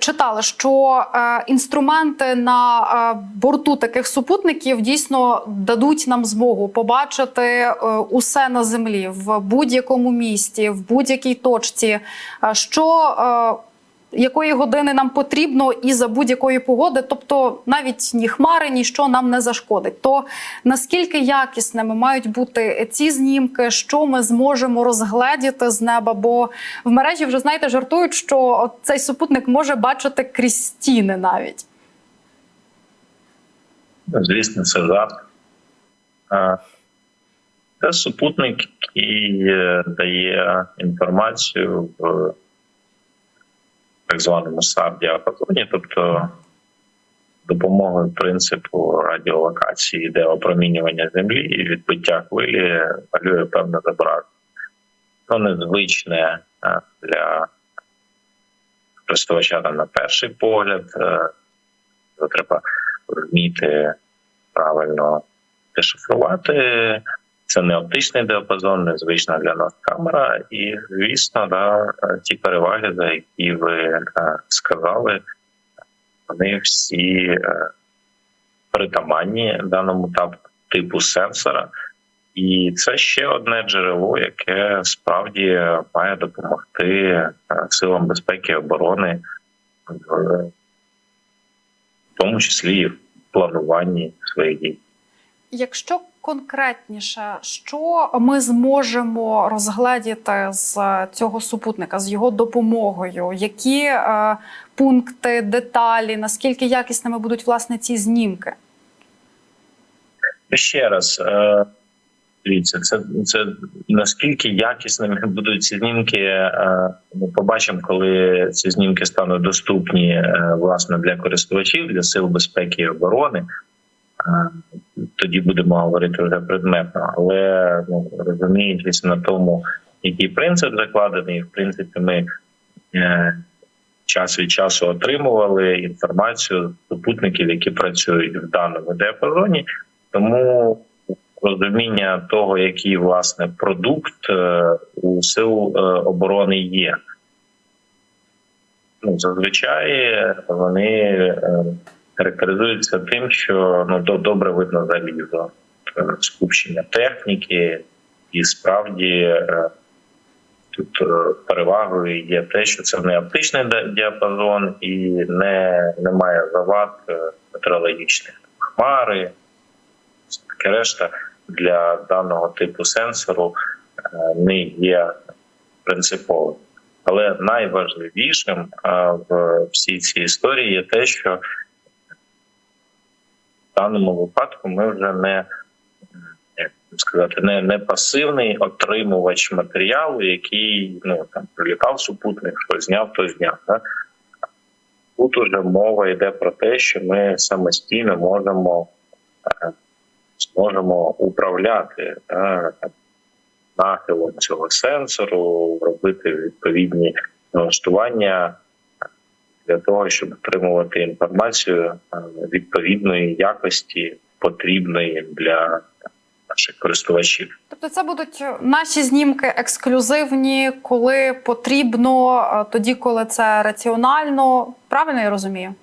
Читали, що е, інструменти на е, борту таких супутників дійсно дадуть нам змогу побачити е, усе на землі в будь-якому місті, в будь-якій точці. Е, що е, якої години нам потрібно і за будь-якої погоди, тобто навіть ні хмари, ніщо нам не зашкодить. То наскільки якісними мають бути ці знімки, що ми зможемо розгледіти з неба? Бо в мережі вже знаєте, жартують, що цей супутник може бачити крізь стіни навіть. Ну, Звісно, це жарт. Це супутник, який е, дає інформацію в так званому SAR-діапазоні, тобто допомогою принципу радіолокації йде опромінювання землі і відбиття хвилі малює певне зображення. Це незвичне е, для користувача на перший погляд. е, треба вміти правильно дешифрувати. Це не оптичний діапазон, незвична для нас камера, і звісно, да, ті переваги, за які ви е, сказали, вони всі е, притаманні даному типу сенсора. І це ще одне джерело, яке справді має допомогти е, силам безпеки і оборони, в тому числі і в плануванні своїх дій. Якщо конкретніше, що ми зможемо розгледіти з цього супутника з його допомогою? Які е, пункти, деталі, наскільки якісними будуть власне ці знімки? Ще раз, е, дивіться, це, це наскільки якісними будуть ці знімки. е, Ми побачимо, коли ці знімки стануть доступні е, власне для користувачів, для сил безпеки і оборони. Тоді будемо говорити вже предметно, але ну розуміючись на тому, який принцип закладений, в принципі, ми е, час від часу отримували інформацію супутників, які працюють в даному діапазоні. Тому розуміння того, який власне продукт е, у сил е, оборони є. Ну, зазвичай вони е, характеризуються тим, що ну добре видно залізо, е, скупчення техніки, і справді е, тут е, перевагою є те, що це не оптичний діапазон і не немає завад метеорологічних хмари, все таке решта для даного типу сенсору не є принциповим. Але найважливішим в всій цій історії є те, що даному випадку ми вже не як сказати, не, не пасивний отримувач матеріалу, який ну там прилітав супутник, що зняв, то зняв. Да? Тут уже мова йде про те, що ми самостійно можемо е, зможемо управляти да, нахилом цього сенсору, робити відповідні налаштування для того, щоб отримувати інформацію е, відповідної якості, потрібної для наших користувачів. Тобто, це будуть наші знімки ексклюзивні, коли потрібно, е, тоді, коли це раціонально. Правильно я розумію?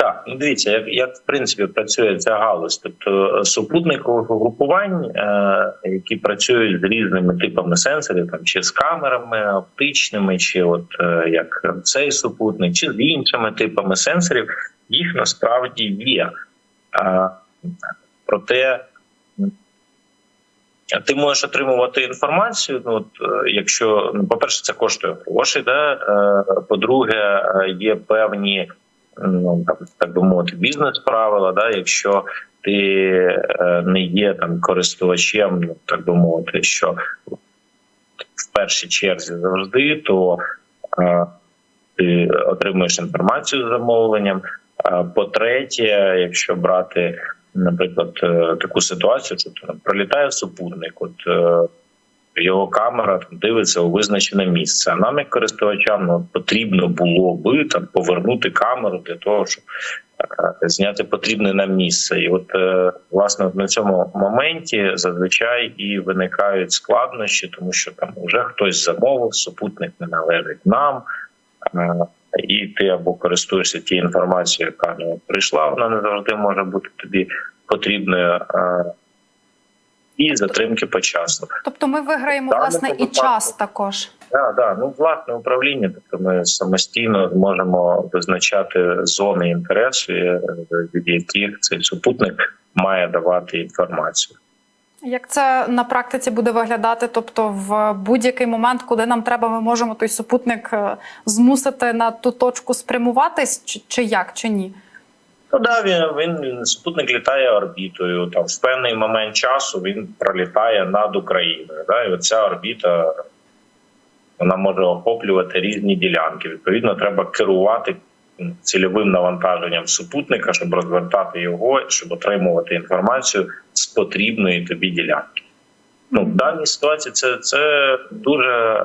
Так, ну дивіться, як, в принципі працює ця галузь. Тобто е, супутникових угрупувань, е, які працюють з різними типами сенсорів, там чи з камерами оптичними, чи от е, як цей супутник, чи з іншими типами сенсорів, їх насправді є. Проте ти можеш отримувати інформацію. Ну, от, якщо ну, по-перше, це коштує грошей, да? по-друге, є певні ну так, так би мовити, бізнес-правила. Да, якщо ти е, не є там користувачем, ну так би мовити, що в першій черзі завжди, то е, ти отримуєш інформацію з замовленням. А по-третє, якщо брати, наприклад, е, таку ситуацію, що там пролітає супутник, от е, його камера там дивиться у визначене місце. А нам, як користувачам, ну, потрібно було би там повернути камеру для того, щоб е, зняти потрібне нам місце. І от е, власне на цьому моменті зазвичай і виникають складнощі, тому що там вже хтось замовив, супутник не належить нам. Е, і ти або користуєшся тією інформацією, яка ну, прийшла, вона не завжди може бути тобі потрібною. І затримки по часу. Тобто ми виграємо В даному власне і час також. Да, да, ну власне управління, тобто ми самостійно зможемо визначати зони інтересу, е, від яких цей супутник має давати інформацію. Як це на практиці буде виглядати? Тобто, в будь-який момент, куди нам треба, ми можемо той супутник е, змусити на ту точку спрямуватись, чи, чи як, чи ні? Ну да, він, він спутник літає орбітою. Там в певний момент часу він пролітає над Україною. Да, і оця орбіта вона може охоплювати різні ділянки. Відповідно, треба керувати цільовим навантаженням супутника, щоб розвертати його, щоб отримувати інформацію з потрібної тобі ділянки. Ну, в даній ситуації це, це дуже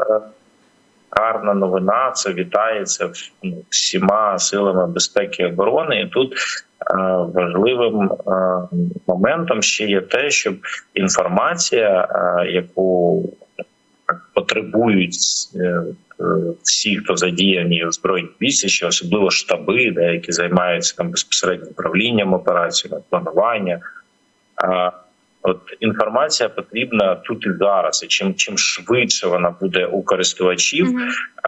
гарна новина. Це вітається ну, всіма силами безпеки і оборони. І тут е, важливим е, моментом ще є те, щоб інформація, е, яку потребують всі, хто задіяні в збройній що особливо штаби, де, які займаються там безпосередньо управлінням операціями, планування. От інформація потрібна тут і зараз. І чим чим швидше вона буде у користувачів,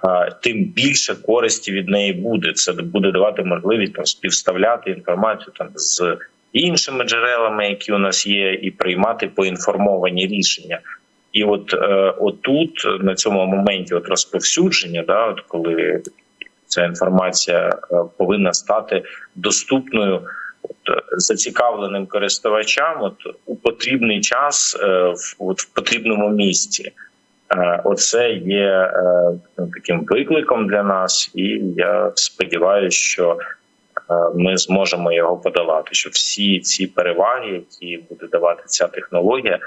а, тим більше користі від неї буде. Це буде давати можливість там співставляти інформацію там з іншими джерелами, які у нас є, і приймати поінформовані рішення. І от е, отут на цьому моменті от розповсюдження, да, от коли ця інформація е, повинна стати доступною от, е, зацікавленим користувачам, от у потрібний час, е, в, от, в потрібному місці. Е, Оце є ну, таким викликом для нас, і я сподіваюся, що ми зможемо його подолати. Що всі ці переваги, які буде давати ця технологія,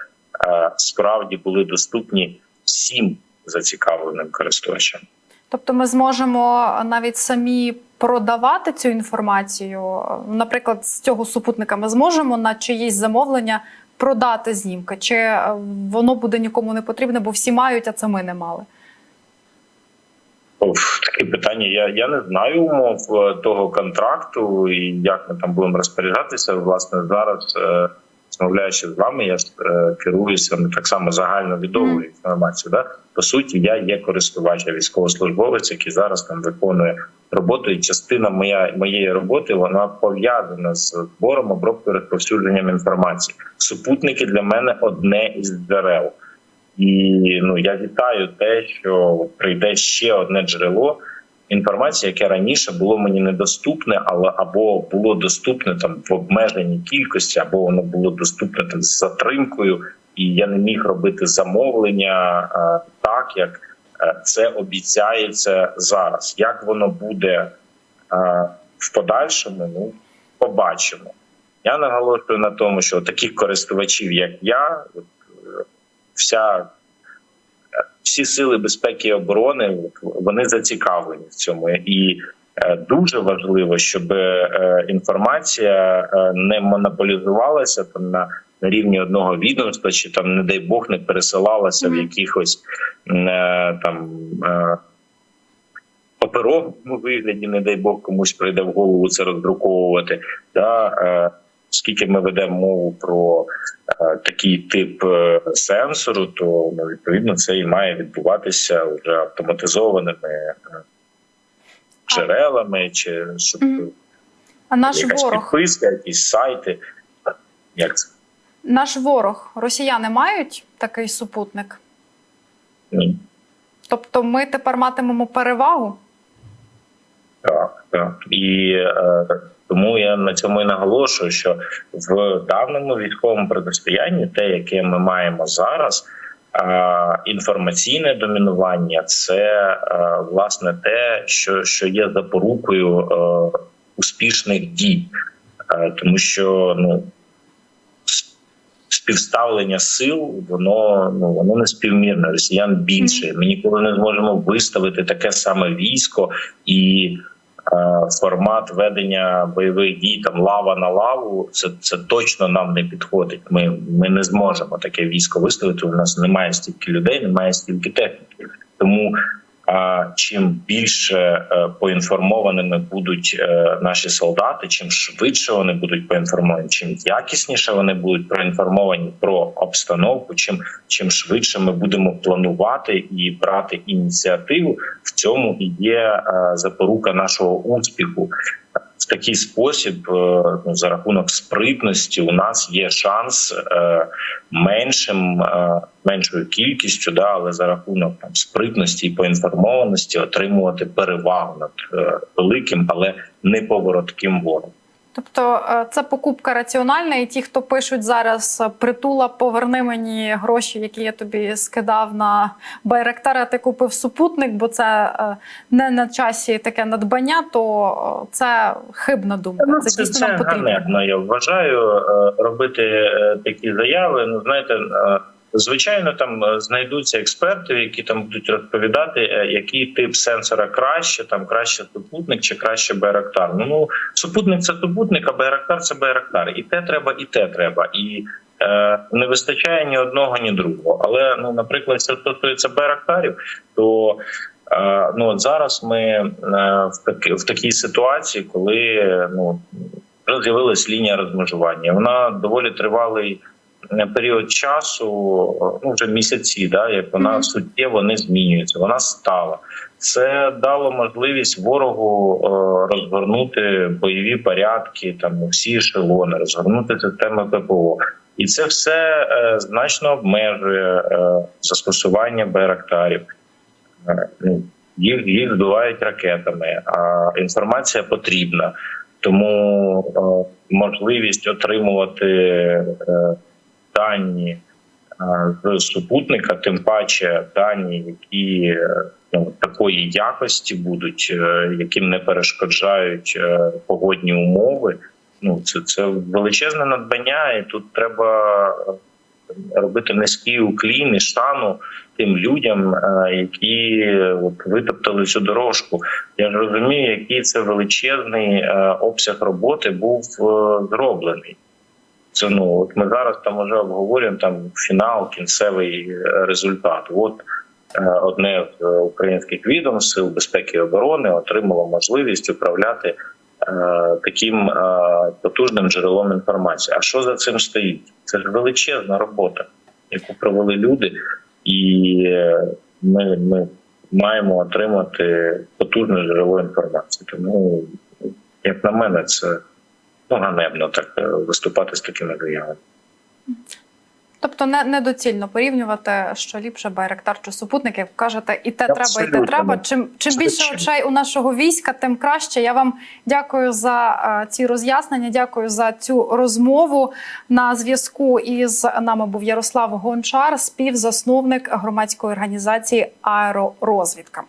справді були доступні всім зацікавленим користувачам. Тобто, ми зможемо навіть самі продавати цю інформацію. Наприклад, з цього супутника ми зможемо на чиїсь замовлення продати знімки, чи е, воно буде нікому не потрібне, бо всі мають, а це ми не мали. Таке питання. Я, я не знаю умов е, того контракту і як ми там будемо розпоряджатися. Власне, зараз е, розмовляючи з вами, я е, керуюся так само загальновідомою інформацією. Да? По суті, я є користувач, я військовослужбовець, який зараз там виконує роботу. І частина моя моєї роботи вона пов'язана з збором, обробкою розповсюдженням інформації. Супутники для мене одне із джерел. І ну я вітаю те, що прийде ще одне джерело інформації, яке раніше було мені недоступне, але або було доступне там в обмеженій кількості, або воно було доступне там з затримкою, і я не міг робити замовлення а, так, як е, це обіцяється зараз. Як воно буде а, в подальшому? Ну побачимо. Я наголошую на тому, що таких користувачів, як я, е, вся всі сили безпеки і оборони вони зацікавлені в цьому, і е, дуже важливо, щоб е, інформація е, не монополізувалася там на. На рівні одного відомства, чи там, не дай Бог, не пересилалася в якихось там паперовому вигляді, не дай Бог, комусь прийде в голову це роздруковувати. Да? Оскільки ми ведемо мову про е, такий тип е, сенсору, то ну, відповідно це і має відбуватися вже автоматизованими е, джерелами, чи щоб. А наш якась ворог, підписка, якісь сайти. Як це? наш ворог, росіяни мають такий супутник. Ні. Тобто, ми тепер матимемо перевагу. Так, так. І е, тому я на цьому і наголошую, що в даному військовому протистоянні, те, яке ми маємо зараз, інформаційне домінування це е, власне те, що, що є запорукою е, успішних дій, е, тому що ну. Співставлення сил, воно ну воно не співмірне. Росіян більше. Ми ніколи не зможемо виставити таке саме військо і формат ведення бойових дій там лава на лаву. Це це точно нам не підходить. Ми, ми не зможемо таке військо виставити. У нас немає стільки людей, немає стільки техніки. Тому чим більше е, поінформованими будуть е, наші солдати, чим швидше вони будуть поінформовані, чим якісніше вони будуть проінформовані про обстановку, чим чим швидше ми будемо планувати і брати ініціативу, в цьому і є е, запорука нашого успіху. В такий спосіб, е, ну, за рахунок спритності, у нас є шанс е, меншим, е, меншою кількістю, да, але за рахунок там спритності і поінформованості отримувати перевагу над великим, але неповоротким ворогом. Тобто е, це покупка раціональна, і ті, хто пишуть зараз е, притула, поверни мені гроші, які я тобі скидав на Байрактара, ти купив супутник, бо це е, не на часі таке надбання, то це хибна думка. Ну, Це це, дійсно це потрібно. ганебно. Я вважаю робити такі заяви. Ну знаєте, звичайно, там е, знайдуться експерти, які там будуть розповідати, е, який тип сенсора краще, там краще супутник чи краще Байрактар. Ну, ну супутник це супутник, а Байрактар це Байрактар. І те треба, і те треба. І е, не вистачає ні одного, ні другого. Але ну, наприклад, що стосується Байрактарів, то Е, Ну от зараз ми е, в таки в такій ситуації, коли ну з'явилась лінія розмежування. Вона доволі тривалий період часу, ну вже місяці, да як вона Мгм. суттєво не змінюється. Вона стала. Це дало можливість ворогу е, розгорнути бойові порядки, там всі ешелони, розгорнути системи ППО. І це все е, значно обмежує е, застосування байрактарів. Ну, їх, їх збивають ракетами, а інформація потрібна. Тому можливість отримувати дані е, з супутника, тим паче дані, які е, ну, такої якості будуть, е, яким не перешкоджають погодні умови. Ну це, це величезне надбання, і тут треба робити низький уклін і шану тим людям, які от витоптали цю дорожку. Я розумію, який це величезний обсяг роботи був зроблений. Це ну от ми зараз там вже обговорюємо там фінал, кінцевий е, результат. От е, одне з е, українських відомств Сил безпеки і оборони отримало можливість управляти таким потужним джерелом інформації. А що за цим стоїть? Це ж величезна робота, яку провели люди, і ми, ми маємо отримати потужне джерело інформації. Тому, як на мене, це ну, ганебно так е, виступати з такими заявами. Тобто не недоцільно порівнювати, що ліпше Байрактар чи супутник, як кажете, і те треба, і те треба. Чим чим більше очей у нашого війська, тим краще. Я вам дякую за е, ці роз'яснення. Дякую за цю розмову. На зв'язку із нами був Ярослав Гончар, співзасновник громадської організації Аеророзвідка.